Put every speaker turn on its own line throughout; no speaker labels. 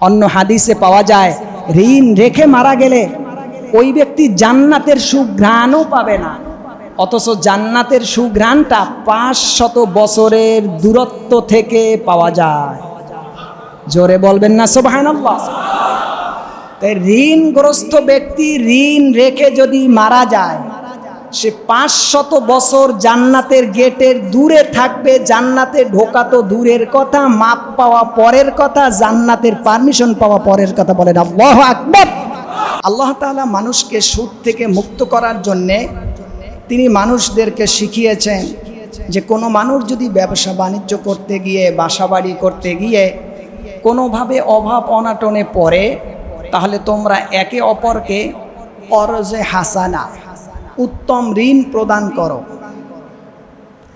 অন্য হাদিসে পাওয়া যায়, ঋণ রেখে মারা গেলে ওই ব্যক্তি জান্নাতের সুঘ্রাণও পাবে না। অথচ জান্নাতের সুঘ্রাণটা পাঁচ শত বছরের দূরত্ব থেকে পাওয়া যায়। জোরে বলবেন না, সোবাহানাল্লাহ। তাই ঋণগ্রস্ত ব্যক্তি ঋণ রেখে যদি মারা যায় সে পাঁচ শত বছর জান্নাতের গেটের দূরে থাকবে, জান্নাতে ঢোকা তো দূরের কথা, মাপ পাওয়া পরের কথা, জান্নাতের পারমিশন পাওয়া পরের কথা বলেন আল্লাহ আকবর। আল্লাহ তাআলা মানুষকে সুদ থেকে মুক্ত করার জন্যে তিনি মানুষদেরকে শিখিয়েছেন যে কোনো মানুষ যদি ব্যবসা বাণিজ্য করতে গিয়ে, বাসাবাড়ি করতে গিয়ে কোনোভাবে অভাব অনাটনে পড়ে, তাহলে তোমরা একে অপরকে অরজে হাসানা উত্তম ঋণ প্রদান করো।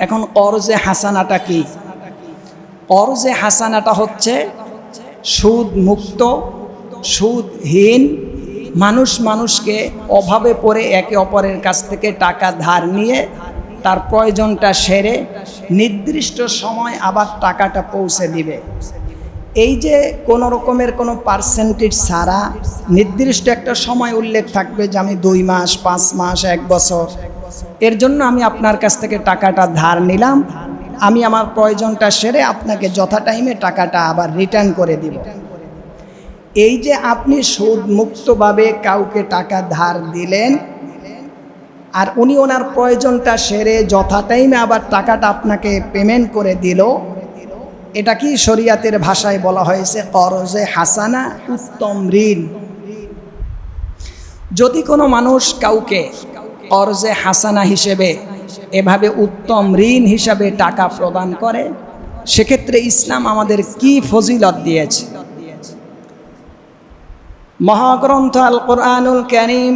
এখন অরজে হাসানাটা কি? অরজে হাসানাটা হচ্ছে সুদ মুক্ত, সুদহীন, মানুষ মানুষকে অভাবে পড়ে একে অপরের কাছ থেকে টাকা ধার নিয়ে তার প্রয়োজনটা সেরে নির্দিষ্ট সময় আবার টাকাটা পৌঁছে দিবে। এই যে কোনো রকমের কোনো পার্সেন্টেজ ছাড়া নির্দিষ্ট একটা সময় উল্লেখ থাকবে যে আমি দুই মাস, পাঁচ মাস, এক বছর, এর জন্য আমি আপনার কাছ থেকে টাকাটা ধার নিলাম। আমি আমার প্রয়োজনটা সেরে আপনাকে যথা টাইমে টাকাটা আবার রিটার্ন করে দিব। এই যে আপনি সুদ মুক্তভাবে কাউকে টাকা ধার দিলেন, আর উনি ওনার প্রয়োজনটা সেরে যথা টাইমে আবার টাকাটা আপনাকে পেমেন্ট করে দিল এটা কি শরিয়াতের ভাষায় বলা হয়েছে? করজে হাসানা উত্তম ঋণ। যদি কোনো মানুষ কাউকে করজে হাসানা হিসেবে এভাবে উত্তম ঋণ হিসাবে টাকা প্রদান করে, সেক্ষেত্রে ইসলাম আমাদের কি ফজিলত দিয়েছে? মহাগ্রন্থ আল কোরআনুল করিম,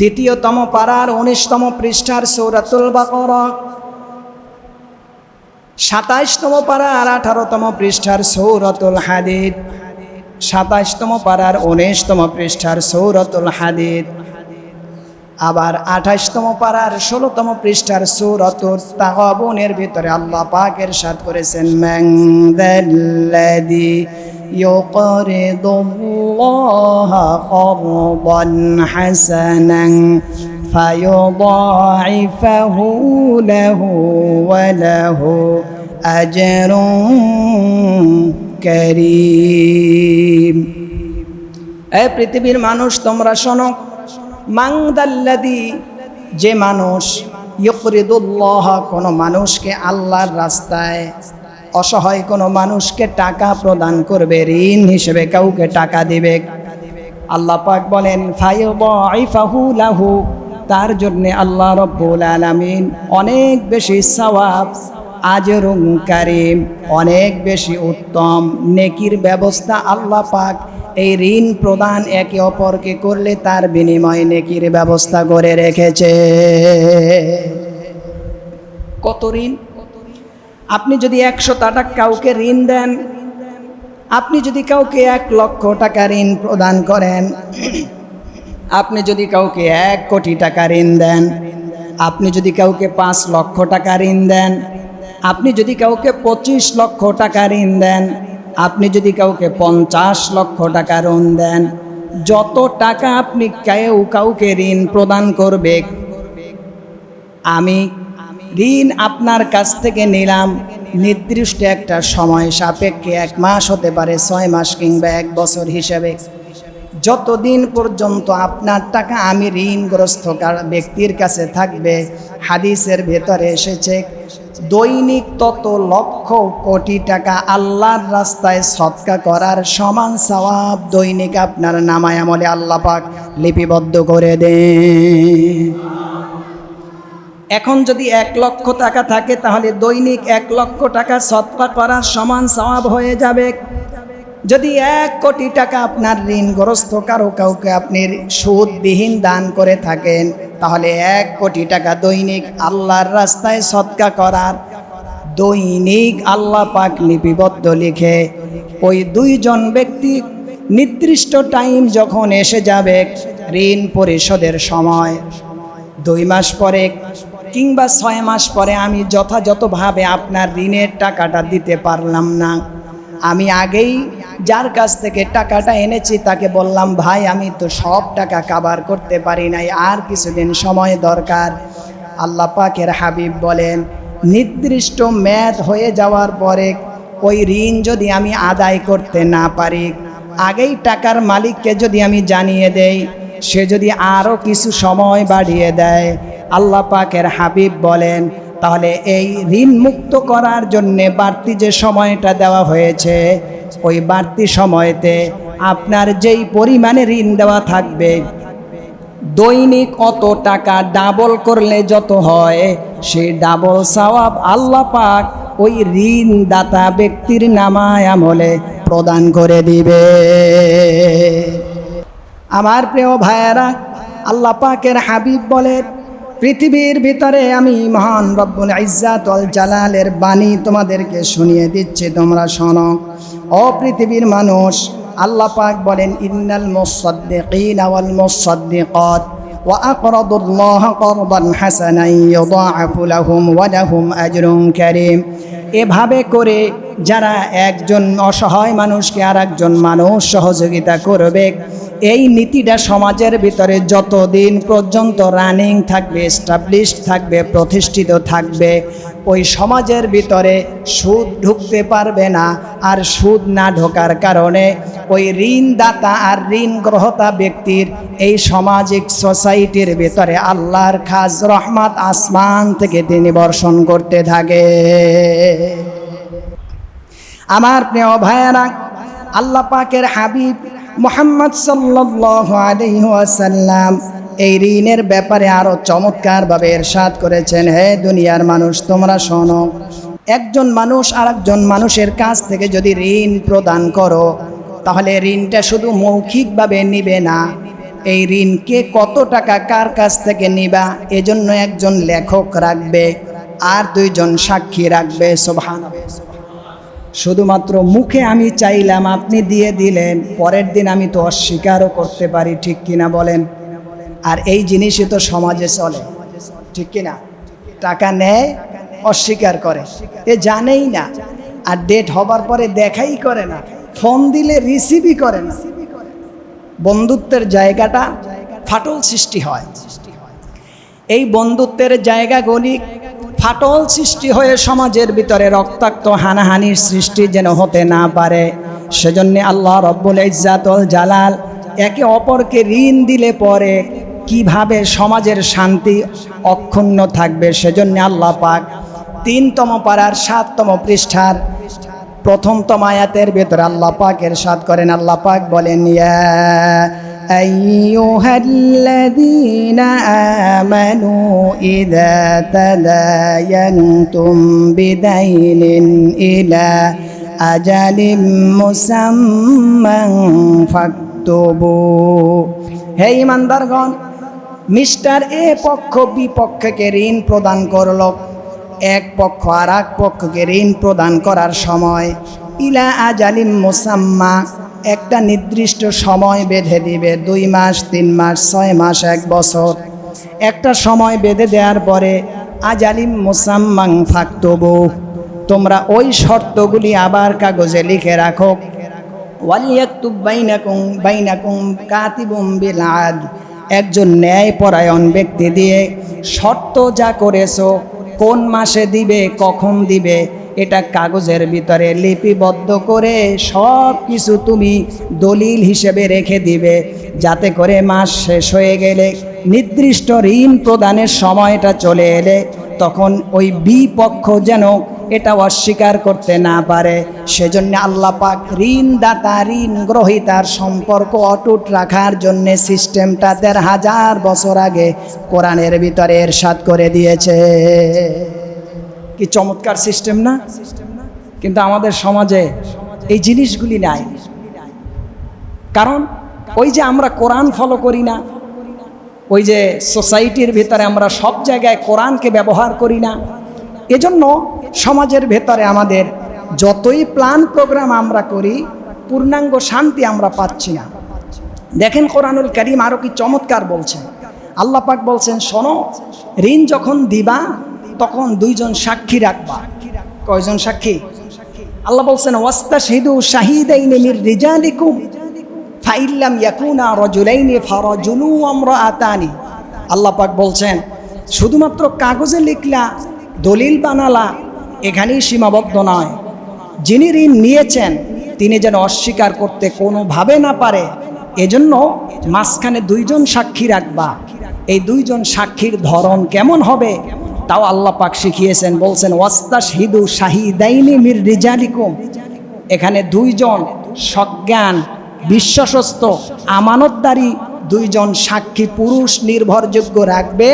দ্বিতীয়তম পাড়ার উনিশতম পৃষ্ঠার সৌরাতুল বাকর সাতাইশতম পাড়া আর আঠারোতম পৃষ্ঠার সৌরতুল হাদিদ সাতাইশতম পাড়ার উনিশতম পৃষ্ঠার সৌরতুল হাদিদ আবার আঠাশতম পাড়ার ষোলোতম পৃষ্ঠার সৌরতুল তাগবনের ভিতরে আল্লাহ পাকের সাথ করেছেন ম্যাংদাল্লাদি يقرض الله قرضا حسنا فيضاعفه له وله أجر كريم এই পৃথিবীর মানুষ তোমরা শোনো মাংদাল্লাদি যে মানুষ ইয়করিদুল্লাহ কোনো মানুষকে আল্লাহর রাস্তায় অসহায় কোনো মানুষকে টাকা প্রদান করবে ঋণ হিসেবে কাউকে টাকা দিবে আল্লাহ পাক বলেন ফাইফাহু লাহু তার জন্যে আল্লাহ রব্বুল আলামিন অনেক বেশি সওয়াব আজরুম কারিম, অনেক বেশি উত্তম, নেকির ব্যবস্থা আল্লাহ পাক এই ঋণ প্রদান একে অপরকে করলে তার বিনিময়ে নেকির ব্যবস্থা করে রেখেছে। কত ঋণ? আপনি যদি একশো টাকা কাউকে ঋণ দেন, আপনি যদি কাউকে এক লক্ষ টাকা ঋণ প্রদান করেন আপনি যদি কাউকে এক কোটি টাকা ঋণ দেন, আপনি যদি কাউকে পাঁচ লক্ষ টাকা ঋণ দেন, আপনি যদি কাউকে পঁচিশ লক্ষ টাকা ঋণ দেন, আপনি যদি কাউকে পঞ্চাশ লক্ষ টাকা ঋণ দেন, যত টাকা আপনি কেউ কাউকে ঋণ প্রদান করবে, আমি ঋণ আপনার কাছ থেকে নিলাম। নির্দিষ্ট একটা সময় সাপেক্ষে এক মাস হতে পারে, ছয় মাস কিংবা এক বছর হিসেবে। যতদিন পর্যন্ত আপনার টাকা আমি ঋণগ্রস্ত ব্যক্তির কাছে থাকবে, হাদিসের ভেতরে এসেছে, দৈনিক তত লক্ষ কোটি টাকা আল্লাহর রাস্তায় সৎকা করার সমান সওয়াব দৈনিক আপনার নামায় আমলে আল্লাহ পাক লিপিবদ্ধ করে দেন। এখন যদি এক লক্ষ টাকা থাকে, তাহলে দৈনিক এক লক্ষ টাকা সৎকা করার সমান সওয়াব হয়ে যাবে। যদি এক কোটি টাকা আপনার ঋণগ্রস্ত কারও কাউকে আপনি সুদবিহীন দান করে থাকেন, তাহলে এক কোটি টাকা দৈনিক আল্লাহর রাস্তায় সৎকা করার দৈনিক আল্লাহ পাক লিপিবদ্ধ লিখে ওই দুইজন ব্যক্তি নির্দিষ্ট টাইম যখন এসে যাবে ঋণ পরিশোধের সময়, দুই মাস পরে কিংবা ছয় মাস পরে আমি যথাযথভাবে আপনার ঋণের টাকাটা দিতে পারলাম না। আমি আগেই যার কাছ থেকে টাকাটা এনেছি, তাকে বললাম, ভাই, আমি তো সব টাকা কাবার করতে পারি নাই, আর কিছুদিন সময় দরকার। আল্লাহ পাকের হাবিব বলেন, নির্দিষ্ট মেয়াদ হয়ে যাওয়ার পরে ওই ঋণ যদি আমি আদায় করতে না পারি, আগেই টাকার মালিককে যদি আমি জানিয়ে দেই, সে যদি আরও কিছু সময় বাড়িয়ে দেয়। আল্লাহ পাকের হাবিব বলেন তাহলে এই ঋণ মুক্ত করার জন্যে বাড়তি যে সময়টা দেওয়া হয়েছে, ওই বাড়তি সময়তে আপনার যেই পরিমাণে ঋণ দেওয়া থাকবে, দৈনিক অত টাকা ডাবল করলে যত হয়, সেই ডাবল সওয়াব আল্লাহ পাক ওই ঋণ দাতা ব্যক্তির নামায় আমলে প্রদান করে দিবে। আমার প্রিয় ভাইয়েরা, আল্লাহ পাকের হাবিব বলে পৃথিবীর ভিতরে আমি মহান রব্বুল ইজ্জাতুল জালালের বাণী তোমাদেরকে শুনিয়ে দিচ্ছি তোমরা শোনো ও পৃথিবীর মানুষ আল্লাহ পাক বলেন ইন্নাল মুসাদ্দিকিন ওয়াল মুসাদ্দিকাত وأقرضوا الله قرضا حسنا يضاعف لهم ولهم أجر كريم এভাবে করে যারা একজন অসহায় মানুষকে আর একজন মানুষ সহযোগিতা করবে এই নীতিটা সমাজের ভিতরে যতদিন পর্যন্ত রানিং থাকবে এস্টাবলিশড থাকবে, প্রতিষ্ঠিত থাকবে, ওই সমাজের ভিতরে সুদ ঢুকতে পারবে না আর সুদ না ঢোকার কারণে ওই ঋণদাতা আর ঋণ গ্রহতা ব্যক্তির এই সামাজিক সোসাইটির ভিতরে আল্লাহর খাজ রহমাত আসমান থেকে তিনি বর্ষণ করতে থাকে। আমার প্রিয় ভাইয়েরা, আল্লাহ পাকের হাবিব মোহাম্মদ সাল্লাহ আলহিহাসাল্লাম এই ঋণের ব্যাপারে আরও চমৎকারভাবে এরশাদ করেছেন, হে দুনিয়ার মানুষ, তোমরা শোনো, একজন মানুষ আর একজন মানুষের কাছ থেকে যদি ঋণ প্রদান করো, তাহলে ঋণটা শুধু মৌখিকভাবে নিবে না। এই ঋণকে কত টাকা কার কাছ থেকে নিবা, এজন্য একজন লেখক রাখবে আর দুইজন সাক্ষী রাখবে সোভান শুধুমাত্র মুখে আমি চাইলাম, আপনি দিয়ে দিলেন, পরের দিন আমি তো অস্বীকারও করতে পারি, ঠিক কিনা বলেন? আর এই জিনিসই তো সমাজে চলে, ঠিক কিনা? টাকা নেয়, অস্বীকার করে। এ জানেই না, আর ডেট হবার পরে দেখাই করে না, ফোন দিলে রিসিভই করে না। বন্ধুত্বের জায়গাটা ফাটল সৃষ্টি হয়। এই বন্ধুত্বের জায়গাগুলি ফাটল সৃষ্টি হয়ে সমাজের ভিতরে রক্তাক্ত হানাহানির সৃষ্টি যেন হতে না পারে। সেজন্য আল্লাহ রব্বুল ইজ্জাতুল জালাল একে অপরকে ঋণ দিলে পরে কীভাবে সমাজের শান্তি অক্ষুণ্ণ থাকবে সেজন্য আল্লাহ পাক তিনতম পাড়ার সাততম পৃষ্ঠার প্রথমতম আয়াতের ভেতরে আল্লাহ পাকের সাদ করেন। আল্লাহ পাক বলেন, ইয়া أيها الذين آمنوا إذا تداينتم بدين إلى أجل مسمى فاكتبوا হে ইমানদারগণ মিস্টার এ পক্ষ বিপক্ষকে ঋণ প্রদান করল এক পক্ষ আর এক পক্ষকে ঋণ প্রদান করার সময় ইলা আজালিম মুসাম্মা একটা নির্দিষ্ট সময় বেঁধে দিবে, দুই মাস, তিন মাস, ছয় মাস, এক বছর। একটা সময় বেঁধে দেওয়ার পরে আজালিম মুসাম্মাং ফাক্তবু। তোমরা ওই শর্তগুলি আবার কাগজে লিখে রাখো। ওয়ালিয়াক্তুব বাইনাকুম বাইনাকুম একজন ন্যায়পরায়ণ ব্যক্তি দিয়ে, শর্ত যা করেছ, কোন মাসে দিবে, কখন দিবে এটা কাগজের ভিতরে লিপিবদ্ধ করে সব কিছু তুমি দলিল হিসেবে রেখে দিবে। যাতে করে মাস শেষ হয়ে গেলে নির্দিষ্ট ঋণ প্রদানের সময়টা চলে এলে তখন ওই বিপক্ষ যেন এটা অস্বীকার করতে না পারে। সেজন্য আল্লাহ পাক ঋণদাতা ঋণ গ্রহিতার সম্পর্ক অটুট রাখার জন্যে সিস্টেমটা দেড় হাজার বছর আগে কোরআনের ভিতরে এরশাদ করে দিয়েছে। কি চমৎকার সিস্টেম না? কিন্তু আমাদের সমাজে এই জিনিসগুলি নাই। কারণ ওই যে আমরা কোরআন ফলো করি না, ওই যে সোসাইটির ভেতরে আমরা সব জায়গায় কোরআনকে ব্যবহার করি না, এজন্য সমাজের ভেতরে আমাদের যতই প্ল্যান প্রোগ্রাম আমরা করি, পূর্ণাঙ্গ শান্তি আমরা পাচ্ছি না। দেখেন কোরআনুল করিম আরও কি চমৎকার বলছেন। আল্লাহ পাক বলছেন, শোনো, ঋণ যখন দিবা তখন দুইজন সাক্ষী রাখবা। কয়জন সাক্ষী? আল্লাহ বলছেন ওয়াস্তা শাহিদু শাহিদাইনি মির রিজালিকুম, ফাইল্লাম ইয়াকুনা রজুলাইনি ফারাজুলু আমরাআতানি। আল্লাহ পাক বলছেন, শুধুমাত্র কাগজে লিখলা, দলিল বানালা, এখানেই সীমাবদ্ধ নয়। যিনি ঋণ নিয়েছেন, তিনি যেন অস্বীকার করতে কোনোভাবে না পারে। এজন্য মাঝখানে দুইজন সাক্ষী রাখবা। এই দুইজন সাক্ষীর ধরন কেমন হবে? তাও আল্লাহ পাক শিখিয়েছেন, বলছেন ওয়াস্তাস হিদু শাহিদাইনি মির রিজালিকুম। এখানে দুইজন সজ্ঞান বিশ্বস্ত আমানতদারি, দুইজন সাক্ষী পুরুষ নির্ভরযোগ্য রাখবে।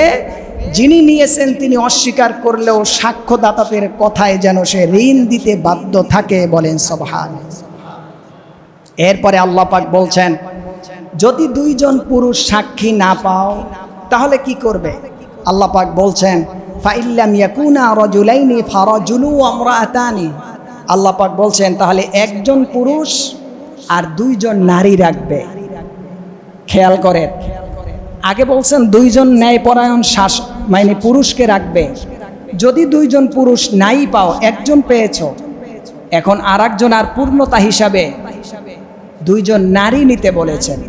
যিনি নিয়েছেন তিনি অস্বীকার করলেও সাক্ষ্যদাতাদের কথায় যেন সে ঋণ দিতে বাধ্য থাকে বলেন সবহান। এরপরে আল্লাহ পাক বলছেন, যদি দুইজন পুরুষ সাক্ষী না পাও, তাহলে কি করবে? আল্লাহ পাক বলছেন ফাইল্লাম ইয়াকুনা রজুলাইনি ফারাজুলু আমরাআতানি। আল্লাহ পাক বলছেন, তাহলে একজন পুরুষ আর দুইজন নারী রাখবে। খেয়াল করেন। আগে বলছেন দুইজন ন্যায়পরায়ণ শাস মানে পুরুষকে রাখবে। যদি দুইজন পুরুষ নাই পাও, একজন পেয়েছ। এখন আর একজন আর পূর্ণতা হিসাবে দুইজন নারী নিতে বলেছেন।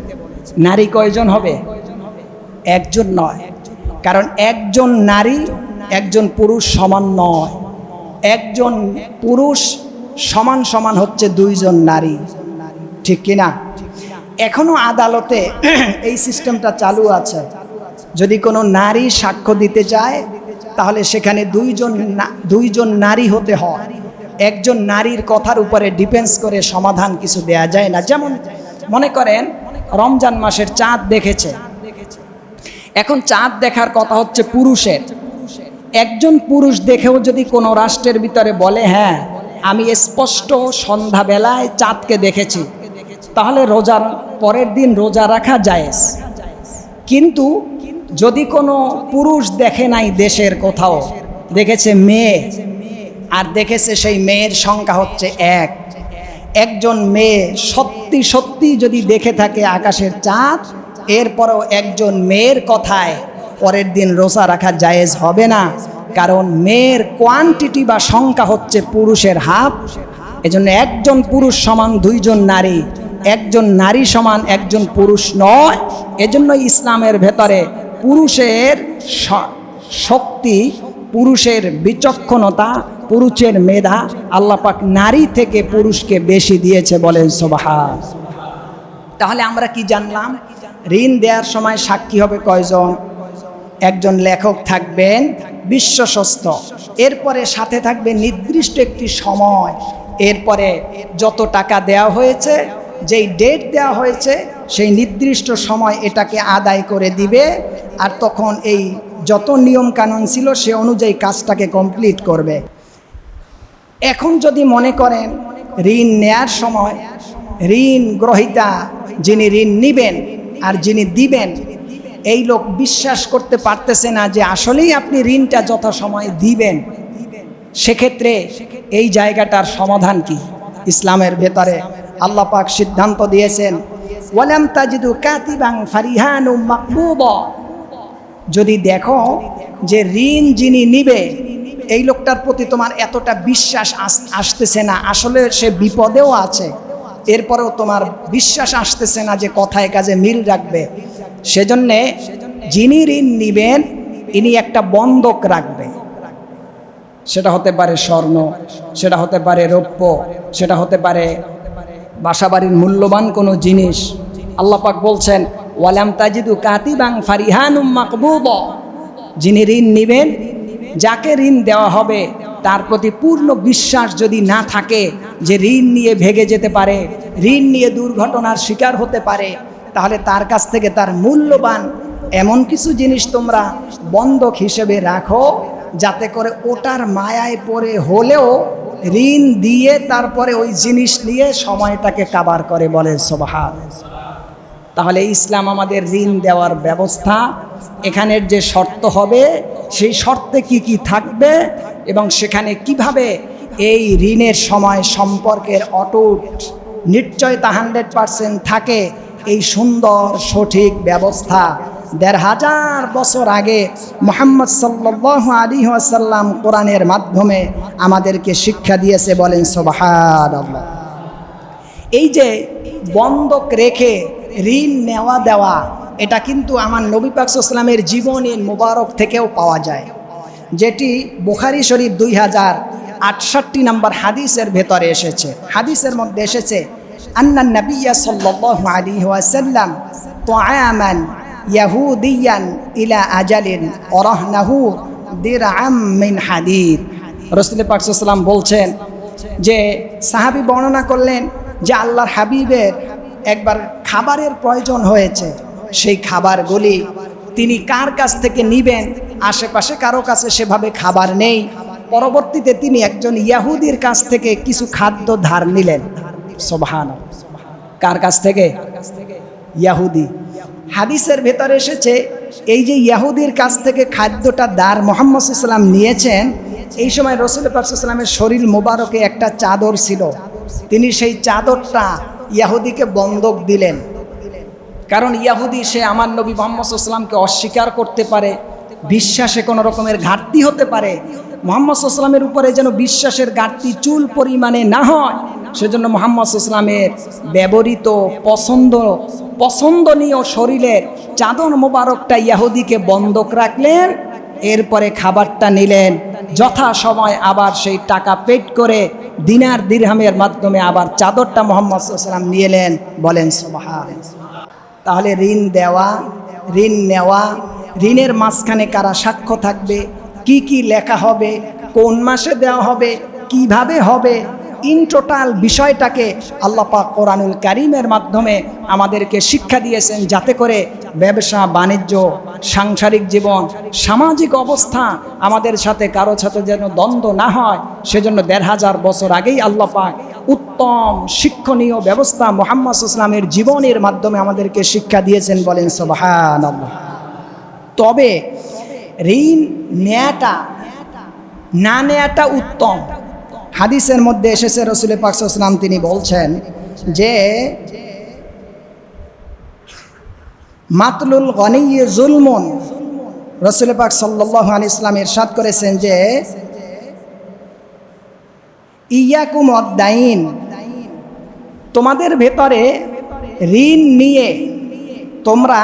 নারী কয়জন হবে? একজন নয়। কারণ একজন নারী একজন পুরুষ সমান নয়। একজন পুরুষ সমান সমান হচ্ছে দুইজন নারী। ঠিক কিনা? এখনও আদালতে এই সিস্টেমটা চালু আছে। যদি কোনো নারী সাক্ষ্য দিতে চায়, তাহলে সেখানে দুইজন দুইজন নারী হতে হয়। একজন নারীর কথার উপরে ডিপেন্স করে সমাধান কিছু দেয়া যায় না। যেমন মনে করেন, রমজান মাসের চাঁদ দেখেছে। এখন চাঁদ দেখার কথা হচ্ছে পুরুষের। একজন পুরুষ দেখেও যদি কোনো রাষ্ট্রের ভিতরে বলে হ্যাঁ আমি স্পষ্ট সন্ধ্যাবেলায় চাঁদকে দেখেছি, তাহলে রোজার পরের দিন রোজা রাখা জায়েজ। কিন্তু যদি কোনো পুরুষ দেখে নাই দেশের কোথাও, দেখেছে মেয়ে, আর দেখেছে সেই মেয়ের সংখ্যা হচ্ছে এক, একজন মেয়ে সত্যি সত্যি যদি দেখে থাকে আকাশের চাঁদ, এরপরেও একজন মেয়ের কথায় পরের দিন রোজা রাখা জায়েজ হবে না। কারণ মেয়ের কোয়ান্টিটি বা সংখ্যা হচ্ছে পুরুষের হাফ এজন্য একজন পুরুষ সমান দুইজন নারী, একজন নারী সমান একজন পুরুষ নয়। এজন্য ইসলামের ভেতরে পুরুষের শক্তি, পুরুষের বিচক্ষণতা, পুরুষের মেধা আল্লাপাক নারী থেকে পুরুষকে বেশি দিয়েছে বলেন সোবাহা তাহলে আমরা কি জানলাম? ঋণ দেওয়ার সময় সাক্ষী হবে কয়জন? একজন লেখক থাকবেন বিশ্বস্ত এরপরে সাথে থাকবে নির্দিষ্ট একটি সময়। এরপরে যত টাকা দেওয়া হয়েছে, যেই ডেট দেওয়া হয়েছে, সেই নির্দিষ্ট সময় এটাকে আদায় করে দিবে। আর তখন এই যত নিয়ম কানুন ছিল, সে অনুযায়ী কাজটাকে কমপ্লিট করবে। এখন যদি মনে করেন, ঋণ নেয়ার সময় ঋণ গ্রহিতা যিনি ঋণ নিবেন আর যিনি দিবেন এই লোক বিশ্বাস করতে পারতেছে না যে আসলেই আপনি ঋণটা যথাসময়ে দিবেন। সেক্ষেত্রে এই জায়গাটার সমাধান কি? ইসলামের ভেতরে আল্লাহ পাক সিদ্ধান্ত দিয়েছেন, ওয়ালাম তাজিদু কাতিবাং ফারিহানু মাকবুব। যদি দেখো যে ঋণ যিনি নিবে, এই লোকটার প্রতি তোমার এতটা বিশ্বাস আসতেছে না। আসলে সে বিপদেও আছে। এরপরেও তোমার বিশ্বাস আসতেছে না যে কথায় কাজে মিল রাখবে। সেজন্যে যিনি ঋণ নিবেন, ইনি একটা বন্ধক রাখবে। সেটা হতে পারে স্বর্ণ, সেটা হতে পারে রৌপ্য, সেটা হতে পারে বাসাবাড়ির মূল্যবান কোনো জিনিস। আল্লাপাক বলছেন, ওয়ালাম তাজিদু কাতিবাং ফারিহানুম মাকবুব যিনি ঋণ নিবেন, যাকে ঋণ দেওয়া হবে তার প্রতি পূর্ণ বিশ্বাস যদি না থাকে যে ঋণ নিয়ে ভেগে যেতে পারে, ঋণ নিয়ে দুর্ঘটনার শিকার হতে পারে, তাহলে তার কাছ থেকে তার মূল্যবান এমন কিছু জিনিস তোমরা বন্ধক হিসেবে রাখো, যাতে করে ওটার মায়ায় পড়ে হলেও ঋণ দিয়ে তারপরে ওই জিনিস নিয়ে সময়টাকে কাবার করে বলে সোবাহা তাহলে ইসলাম আমাদের ঋণ দেওয়ার ব্যবস্থা। এখানের যে শর্ত হবে, সেই শর্তে কি কি থাকবে? এবং সেখানে কীভাবে এই ঋণের সময় সম্পর্কের অটুট নিশ্চয়তা হান্ড্রেড পারসেন্ট থাকে, এই সুন্দর সঠিক ব্যবস্থা দেড় হাজার বছর আগে মোহাম্মদ সাল্লাহ আলী আসাল্লাম কোরআনের মাধ্যমে আমাদেরকে শিক্ষা দিয়েছে, বলেন সোবাহার এই যে বন্ধক রেখে ঋণ নেওয়া দেওয়া, এটা কিন্তু আমার নবী পাকসালামের জীবনী মোবারক থেকেও পাওয়া যায়। যেটি বুখারি শরীফ দুই হাজার আটষট্টি নম্বর হাদিসের ভেতরে এসেছে। হাদিসের মধ্যে এসেছে, আন্না নবিয়া সাল্লাল্লাহু আলাইহি ওয়াসাল্লাম তুআমান ইয়াহুদিয়ান ইলা আজালিন ওরাহনাহু দিরআম মিন হাদিদ। রাসূল পাক সাল্লাম বলছেন যে, সাহাবী বর্ণনা করলেন যে আল্লাহর হাবিবের একবার খাবারের প্রয়োজন হয়েছে। সেই খাবারগুলি তিনি কার কাছ থেকে নিবেন? আশেপাশে কারও কাছে সেভাবে খাবার নেই। পরবর্তীতে তিনি একজন ইয়াহুদির কাছ থেকে কিছু খাদ্য ধার নিলেন। সোভান কার কাছ থেকে? ইয়াহুদি। হাদিসের ভেতরে এসেছে, এই যে ইয়াহুদির কাছ থেকে খাদ্যটা দার মোহাম্মদ ইসলাম নিয়েছেন, এই সময় রসুল পাকসাল্লামের শরীর মোবারকে একটা চাদর ছিল। তিনি সেই চাদরটা ইয়াহুদিকে বন্ধক দিলেন। কারণ ইয়াহুদি, সে আমার নবী মোহাম্মদ অস্বীকার করতে পারে, বিশ্বাসে কোনো রকমের ঘাটতি হতে পারে, মোহাম্মদ ইসলামের উপরে যেন বিশ্বাসের ঘাটতি চুল পরিমাণে না হয়, সেজন্য মোহাম্মদ ইসলামের ব্যবহৃত পছন্দ, পছন্দনীয় শরীরের চাদর মোবারকটা ইয়াহুদিকে বন্ধক রাখলেন, এরপরে খাবারটা নিলেন যথা সময় আবার সেই টাকা পেট করে দিনার দিরহামের মাধ্যমে আবার চাদরটা মোহাম্মদ সাল্লাম নিয়েলেন বলেন সোমাহার তাহলে ঋণ দেওয়া, ঋণ নেওয়া, ঋণের মাঝখানে কারা সাক্ষ্য থাকবে, কি কি লেখা হবে, কোন মাসে দেওয়া হবে, কীভাবে হবে ইন টোটাল বিষয়টাকে আল্লাহ পাক কোরআনুল কারিমের মাধ্যমে আমাদেরকে শিক্ষা দিয়েছেন যাতে করে ব্যবসা, বাণিজ্য, সাংসারিক জীবন, সামাজিক অবস্থা আমাদের সাথে কারও সাথে যেন দ্বন্দ্ব না হয়, সেজন্য দেড় হাজার বছর আগেই আল্লাহ পাক উত্তম শিক্ষণীয় ব্যবস্থা মোহাম্মদ ইসলামের জীবনের মাধ্যমে আমাদেরকে শিক্ষা দিয়েছেন বলেন সোবাহান তবে ঋণ নেয়াটা, না নেয়াটা উত্তম। হাদিসের মধ্যে এসেছে রসুল পাকসালাম তিনি বলছেন যে, মাতলুল গনিয়ে জুলমন। রসুল পাক সাল্লাহ আলী ইসলাম ইরশাদ করেছেন যে ইয়াকুম অদ্দাইন তোমাদের ভেতরে ঋণ নিয়ে তোমরা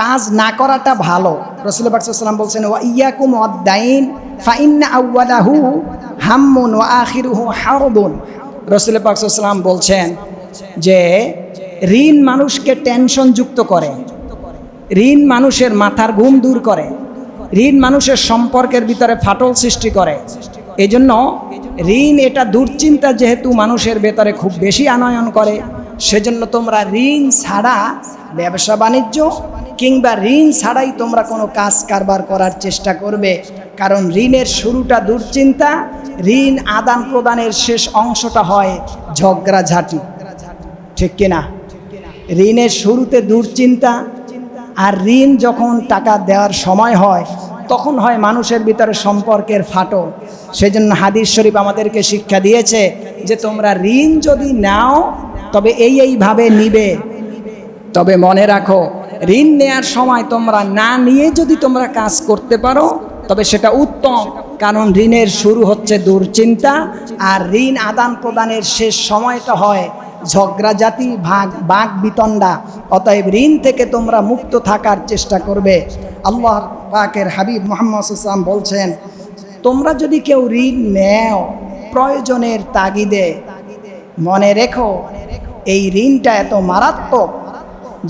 কাজ না করাটা ভালো। রসুল পাকসাল্লাম বলছেন ও ইয়াকুম অদ্দাইন ফাইন্না আউ্বালাহু হাম্মুন ও আখিরুহু হারবুন রসুল পাকসাল্লাম বলছেন যে, ঋণ মানুষকে টেনশন যুক্ত করে। ঋণ মানুষের মাথার ঘুম দূর করে। ঋণ মানুষের সম্পর্কের ভিতরে ফাটল সৃষ্টি করে। এই জন্য ঋণ এটা দুশ্চিন্তা যেহেতু মানুষের ভেতরে খুব বেশি আনয়ন করে, সেজন্য তোমরা ঋণ ছাড়া ব্যবসা বাণিজ্য কিংবা ঋণ ছাড়াই তোমরা কোনো কাজ কারবার করার চেষ্টা করবে। কারণ ঋণের শুরুটা দুশ্চিন্তা, ঋণ আদান প্রদানের শেষ অংশটা হয় ঝগড়াঝাটি ঠিক কিনা? ঋণের শুরুতে দুশ্চিন্তা আর ঋণ যখন টাকা দেওয়ার সময় হয়, তখন হয় মানুষের ভিতরে সম্পর্কের ফাটল। সেজন্য হাদিস শরীফ আমাদেরকে শিক্ষা দিয়েছে যে তোমরা ঋণ যদি নাও, তবে এই এইভাবে নিবে। তবে মনে রাখো, ঋণ নেয়ার সময় তোমরা না নিয়ে যদি তোমরা কাজ করতে পারো, তবে সেটা উত্তম, কারণ ঋণের শুরু হচ্ছে দুশ্চিন্তা আর ঋণ আদান প্রদানের শেষ সময়টা হয় ঝগড়া জাতি, ভাগ বাঘ বিতণ্ডা। অতএব ঋণ থেকে তোমরা মুক্ত থাকার চেষ্টা করবে। আল্লাহ পাকের হাবিব মোহাম্মদ ইসলাম বলছেন তোমরা যদি কেউ ঋণ নেও, প্রয়োজনের তাগিদে, মনে রেখো, এই ঋণটা এত মারাত্মক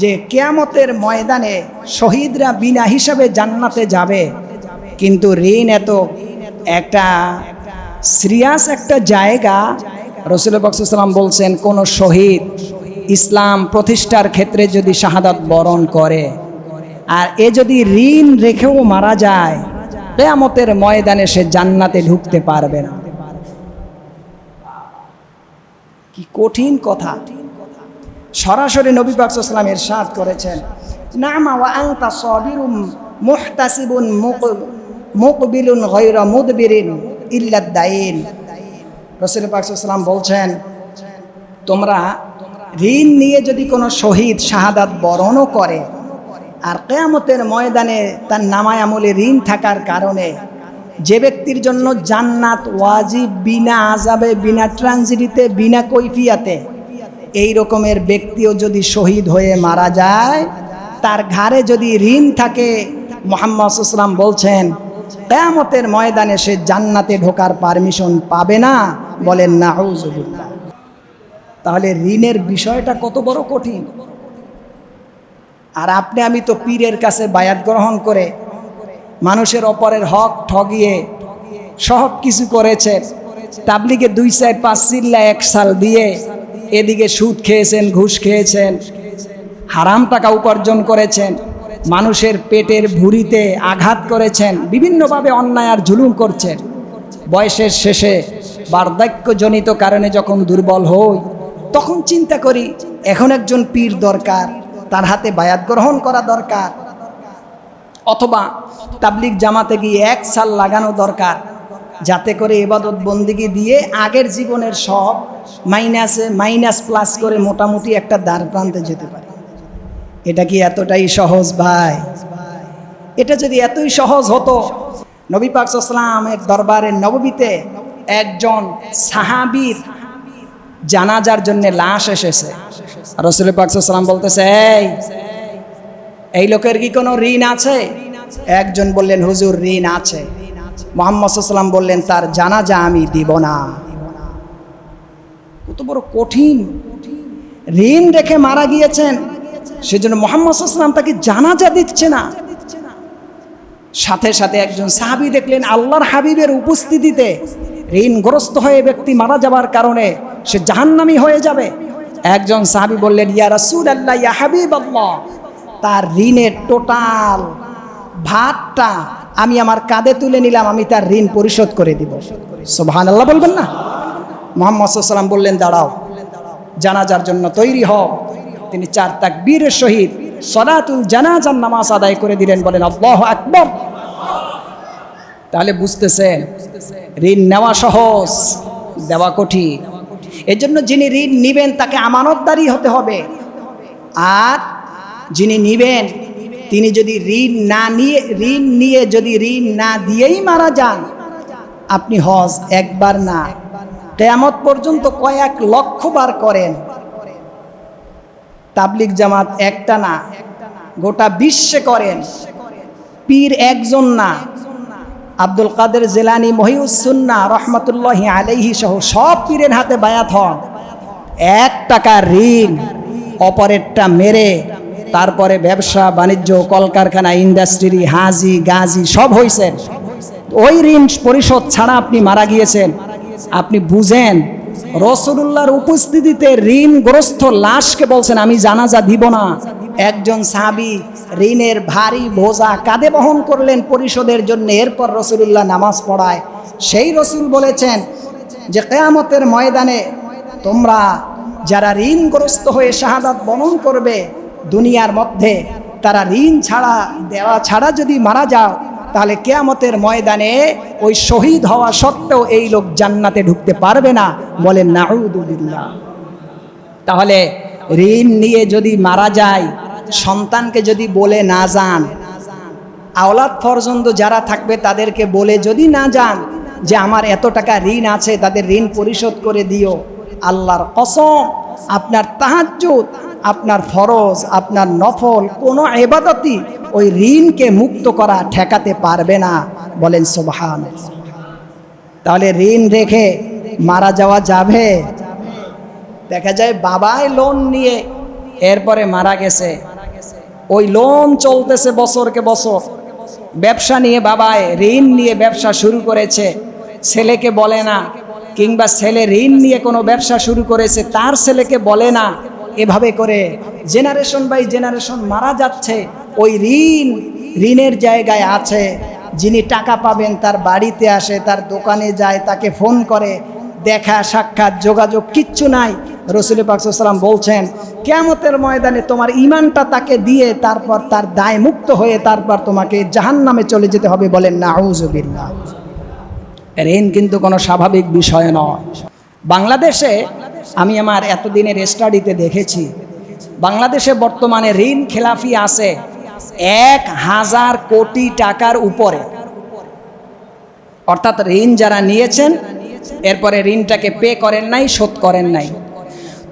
যে কেয়ামতের ময়দানে শহীদরা বিনা হিসাবে জান্নাতে যাবে। কিন্তু ঋণ এত একটা সিরিয়াস একটা জায়গা। রসুল বক্সাল্লাম বলছেন, কোনো শহীদ ইসলাম প্রতিষ্ঠার ক্ষেত্রে যদি শাহাদাত বরণ করে, আর এ যদি ঋণ রেখেও মারা যায় কেয়ামতের ময়দানে সে জান্নাতে ঢুকতে পারবে না। কি কঠিন কথা। সরাসরি নবী পাকসাল্লাম এরশাদ করেছেন, নামা ওয়া আনতা সাবিরুম মুহতাসিবুন মুকবিলুন গায়রা মুদবিরিন ইল্লা দাইন রাসূল পাকসাল্লাম বলছেন, তোমরা ঋণ নিয়ে যদি কোনো শহীদ শাহাদাত বরণও করে আর কেয়ামতের ময়দানে তার নামায় আমলে ঋণ থাকার কারণে যে ব্যক্তির জন্য জান্নাত ওয়াজিব বিনা আজাবে বিনা ট্রানজিটিতে, বিনা কৈফিয়াতে এই রকমের ব্যক্তিও যদি শহীদ হয়ে মারা যায়, তার ঘাড়ে যদি ঋণ থাকে, মোহাম্মদ ইসলাম বলছেন, কেয়ামতের ময়দানে সে জান্নাতে ঢোকার পারমিশন পাবে না, বলেন না তাহলে ঋণের বিষয়টা কত বড় কঠিন। আর আপনি, আমি তো পীরের কাছে বায়াত গ্রহণ করে মানুষের অপরের হক ঠগিয়ে সব কিছু করেছেন তাবলিগে দুই চার পাঁচ চিল্লা এক সাল দিয়ে এদিকে সুদ খেয়েছেন, ঘুষ খেয়েছেন, হারাম টাকা উপার্জন করেছেন, মানুষের পেটের ভুঁড়িতে আঘাত করেছেন, বিভিন্নভাবে অন্যায় আর জুলুম করছেন। বয়সের শেষে বার্ধক্যজনিত কারণে যখন দুর্বল হই, তখন চিন্তা করি, এখন একজন পীর দরকার। তার হাতে বায়াত গ্রহণ করা দরকার। অথবা তাবলিক জামাতে গিয়ে এক সাল লাগানো দরকার, যাতে করে এবাদত বন্দিগি দিয়ে আগের জীবনের সব মাইনাসে মাইনাস প্লাস করে মোটামুটি একটা দ্বার প্রান্তে যেতে পারে। এটা কি এতটাই সহজ ভাই? এটা যদি এতই সহজ হতো, নবী পাক ইসলামের দরবারের নববীতে একজন সাহাবির জানাজার জন্য লাশ এসেছে। রসুল পাক সাল্লাম বলতেছে, এই এই লোকের কি কোনো ঋণ আছে? একজন বললেন, হুজুর, ঋণ আছে। মোহাম্মদ সাল্লাম বললেন, তার আমি দিব না। কত বড় কঠিন। ঋণ রেখে মারা গিয়েছেন, সেজন্য মোহাম্মদ সাল্লাম তাকে জানাজা দিচ্ছে না। সাথে সাথে একজন সাহাবি দেখলেন, আল্লাহর হাবিবের উপস্থিতিতে ঋণগ্রস্ত হয়ে ব্যক্তি মারা যাবার কারণে সে জাহান্নামি হয়ে যাবে। একজন সাহাবি বললেন, ইয়া রাসূল আল্লাহ ইয়া হাবিব আল্লাহ তার ঋণের টোটাল ভাতটা আমি আমার কাঁধে তুলে নিলাম, আমি তার ঋণ পরিশোধ করে দিব। সোভান আল্লাহ বলবেন না? মোহাম্মদ সাল্লাম বললেন, দাঁড়াও, জানাজার জন্য তৈরি হও। তিনি চার তাক বীরের শহীদ সলাতুল জানাজার নামাজ আদায় করে দিলেন, বলেন, আল্লাহ আকবর। তাহলে বুঝতেছেন, ঋণ নেওয়া সহজ, দেওয়া কঠিন। এর জন্য যিনি ঋণ নিবেন, তাকে আমানতদারি হতে হবে। আর যিনি নিবেন, তিনি যদি ঋণ না নিয়ে, ঋণ নিয়ে যদি ঋণ না দিয়েই মারা যান, আপনি হজ একবার না। কেয়ামত পর্যন্ত কয়েক লক্ষ বার করেন। তাবলিক জামাত একটা না, গোটা বিশ্বে করেন। পীর একজন না। আব্দুল কাদের জেলানি মহিউসুন্না রহমতুল্লাহ আলাইহি সহ সব পীরের হাতে বায়াত হন। এক টাকা ঋণ, অপরেরটা মেরে, তারপরে ব্যবসা, বাণিজ্য, কলকারখানা, ইন্ডাস্ট্রি, হাজি, গাজি সব হয়েছেন ওই ঋণ পরিশোধ ছাড়া আপনি মারা গিয়েছেন। আপনি বুঝেন রসুল্লাহর উপস্থিতিতে ঋণগ্রস্ত লাশকে বলছেন, আমি জানাজা দিব না। একজন সাহাবি ঋণের ভারী বোঝা কাঁধে বহন করলেন পরিশোধের জন্য। এরপর রসুল্লাহ নামাজ পড়ায়। সেই রসুল বলেছেন যে, কেয়ামতের ময়দানে তোমরা যারা ঋণগ্রস্ত হয়ে শাহাদাত বহন করবে, দুনিয়ার মধ্যে তারা ঋণ ছাড়া, দেওয়া ছাড়া যদি মারা যাও, তাহলে কেয়ামতের ময়দানে ওই শহীদ হওয়া সত্ত্বেও এই লোক জান্নাতে ঢুকতে পারবে না। বলেন নাউদুবিল্লাহ তাহলে ঋণ নিয়ে যদি মারা যায় সন্তানকে যদি বলে না যান, আওলাদ পর্যন্ত যারা থাকবে তাদেরকে বলে যদি না যান যে আমার এত টাকা ঋণ আছে, তাদের ঋণ পরিশোধ করে দিও। আল্লাহর কসম, আপনার তাহাজ্জুদ, আপনার ফরজ, আপনার নফল কোনো এবাদতি ওই ঋণকে মুক্ত করা ঠেকাতে পারবে না। বলেন সোবাহান তাহলে ঋণ রেখে মারা যাওয়া যাবে? দেখা যায় বাবাই লোন নিয়ে এরপরে মারা গেছে। ওই লোন চলতেছে বছরকে বছর। ব্যবসা নিয়ে বাবায় ঋণ নিয়ে ব্যবসা শুরু করেছে। ছেলেকে বলে না, কিংবা ছেলে ঋণ নিয়ে কোনো ব্যবসা শুরু করেছে, তার ছেলেকে বলে না। এভাবে করে জেনারেশন বাই জেনারেশন মারা যাচ্ছে। ওই ঋণ, ঋণের জায়গায় আছে। যিনি টাকা পাবেন তার বাড়িতে আসে, তার দোকানে যায়, তাকে ফোন করে। দেখা, সাক্ষাৎ, যোগাযোগ কিচ্ছু নাই। রসুল পাকসাল্লাম বলছেন কেমতের ময়দানে তোমার ইমানটা তাকে দিয়ে তারপর তার দায় মুক্ত হয়ে তারপর তোমাকে জাহান নামে চলে যেতে হবে বলেন না আউজবিল্লা ঋণ কিন্তু কোনো স্বাভাবিক বিষয় নয়। বাংলাদেশে আমি আমার এতদিনের স্টাডিতে দেখেছি, বাংলাদেশে বর্তমানে ঋণ খেলাফি আছে এক হাজার কোটি টাকার উপরে। অর্থাৎ ঋণ যারা নিয়েছেন, এরপরে ঋণটাকে পে করেন নাই, শোধ করেন নাই।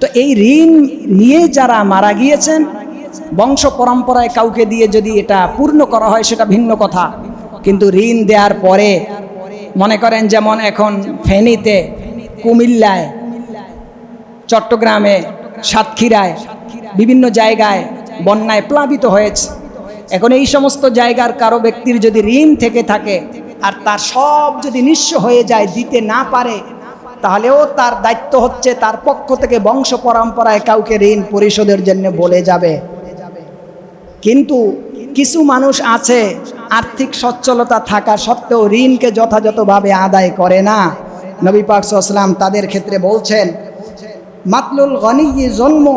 তো এই ঋণ নিয়ে যারা মারা গিয়েছেন, বংশ পরম্পরায় কাউকে দিয়ে যদি এটা পূর্ণ করা হয়, সেটা ভিন্ন কথা। কিন্তু ঋণ দেওয়ার পরে মনে করেন যেমন এখন ফেনীতে, কুমিল্লায়, চট্টগ্রামে, সাতক্ষীরায়, বিভিন্ন জায়গায় বন্যায় প্লাবিত হয়েছে। এখন এই সমস্ত জায়গার কারও ব্যক্তির যদি ঋণ থেকে থাকে, আর তার সব যদি নিঃস্ব হয়ে যায়, দিতে না পারে তাহলেও তার দায়িত্ব হচ্ছে তার পক্ষ থেকে বংশ পরম্পরায় কাউকে ঋণ পরিশোধের জন্য বলে যাবে। কিন্তু কিছু মানুষ আছে, আর্থিক সচ্ছলতা থাকা সত্ত্বেও ঋণকে যথাযথভাবে আদায় করে না। নবী পাক সাল্লাম তাদের ক্ষেত্রে বলছেন, মাতলুল গনি জন্ম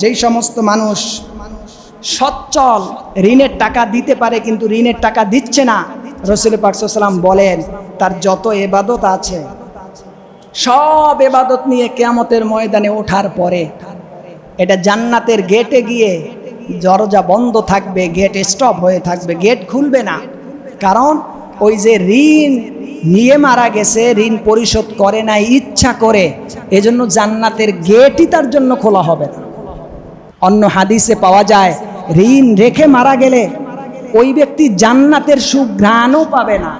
যেই সমস্ত মানুষ সচ্ছল, ঋণের টাকা দিতে পারে কিন্তু ঋণের টাকা দিচ্ছে না। রসুল পাকসাল্লাম বলেন, তার যত এবাদত আছে সব এবাদত নিয়ে কেয়ামতের ময়দানে ওঠার পরে, এটা জান্নাতের গেটে গিয়ে দরজা বন্ধ থাকবে, গেট স্টপ হয়ে থাকবে, গেট খুলবে না। কারণ ওই যে ঋণ নিয়ে মারা গেছে, ঋণ পরিশোধ করে নাই, ইচ্ছা করে, এজন্য জান্নাতের গেটই তার জন্য খোলা হবে না। অন্য হাদিসে পাওয়া যায়, ঋণ রেখে মারা গেলে ওই ব্যক্তি জান্নাতের সুঘ্রাণও পাবে না।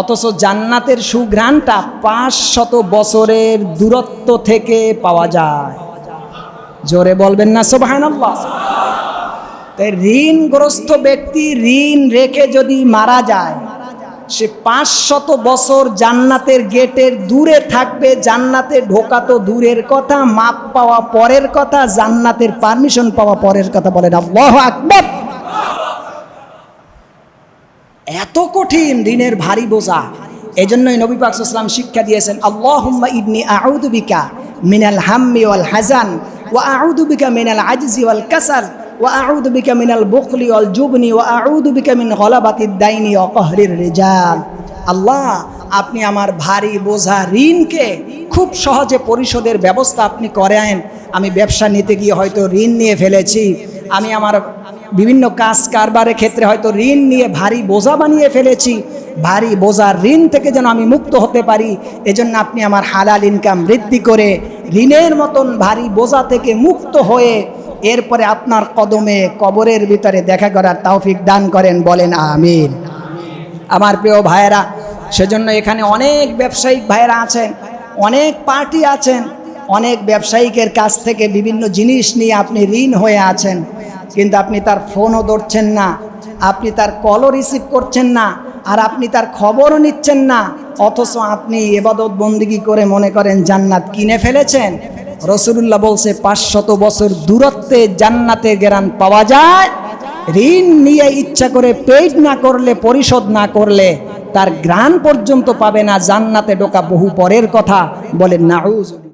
অথচ জান্নাতের সুঘ্রাণটা পাঁচ শত বছরের দূরত্ব থেকে পাওয়া যায়। জোরে বলবেন না সোবাহান্লাহ তাই ঋণগ্রস্ত ব্যক্তি ঋণ রেখে যদি মারা যায়, সে পাঁচ শত বছর জান্নাতের গেটের দূরে থাকবে, জান্নাতে ঢোকা তো দূরের কথা, মাপ পাওয়া পরের কথা, জান্নাতের পারমিশন পাওয়া পরের কথা বলেন আল্লাহ আকবর। এত কঠিন ঋণের ভারী বোঝা। এই জন্যই নবী পাক ইসলাম শিক্ষা দিয়েছেন আল্লাহ ইবনি আউদুবিকা মিনাল হাম্মি ওয়াল হাজান ওয়া আউদুবিকা মিনাল আজিজি ওয়াল কাসাল ওয়া আউদুবিকা মিনাল বুকলি ওয়াল জুবনি ওয়া আউদুবিকা মিন গলাবাতিদ দাইনি কহরির রিজাল। আল্লাহ, আপনি আমার ভারী বোঝা ঋণকে খুব সহজে পরিশোধের ব্যবস্থা আপনি করেন। আমি ব্যবসা নিতে গিয়ে হয়তো ঋণ নিয়ে ফেলেছি। আমি আমার বিভিন্ন কাজ কারবারের ক্ষেত্রে হয়তো ঋণ নিয়ে ভারী বোঝা বানিয়ে ফেলেছি। ভারী বোঝার ঋণ থেকে যেন আমি মুক্ত হতে পারি, এজন্য আপনি আমার হালাল ইনকাম বৃদ্ধি করে ঋণের মতন ভারী বোঝা থেকে মুক্ত হয়ে এরপরে আপনার কদমে কবরের ভিতরে দেখা করার তৌফিক দান করেন, বলেন আমিন। আমার প্রিয় ভাইয়েরা, সেজন্য এখানে অনেক ব্যবসায়িক ভাইয়েরা আছেন, অনেক পার্টি আছেন, অনেক ব্যবসায়িকের কাছ থেকে বিভিন্ন জিনিস নিয়ে আপনি ঋণ হয়ে আছেন। কিন্তু আপনি তার ফোনও ধরছেন না, আপনি তার কলও রিসিভ করছেন না, আর আপনি তার খবরও নিচ্ছেন না, অথচ আপনি এবাদত বন্দিগি করে মনে করেন জান্নাত কিনে ফেলেছেন। রসুল্লাহ বলছে, পাঁচশত বছর দূরত্বে জান্নাতে গেরান পাওয়া যায়। ঋণ নিয়ে ইচ্ছা করে পেইড না করলে, পরিশোধ না করলে তার গ্রাণ পর্যন্ত পাবে না, জান্নাতে ঢোকা বহু পরের কথা। বলে নাউজ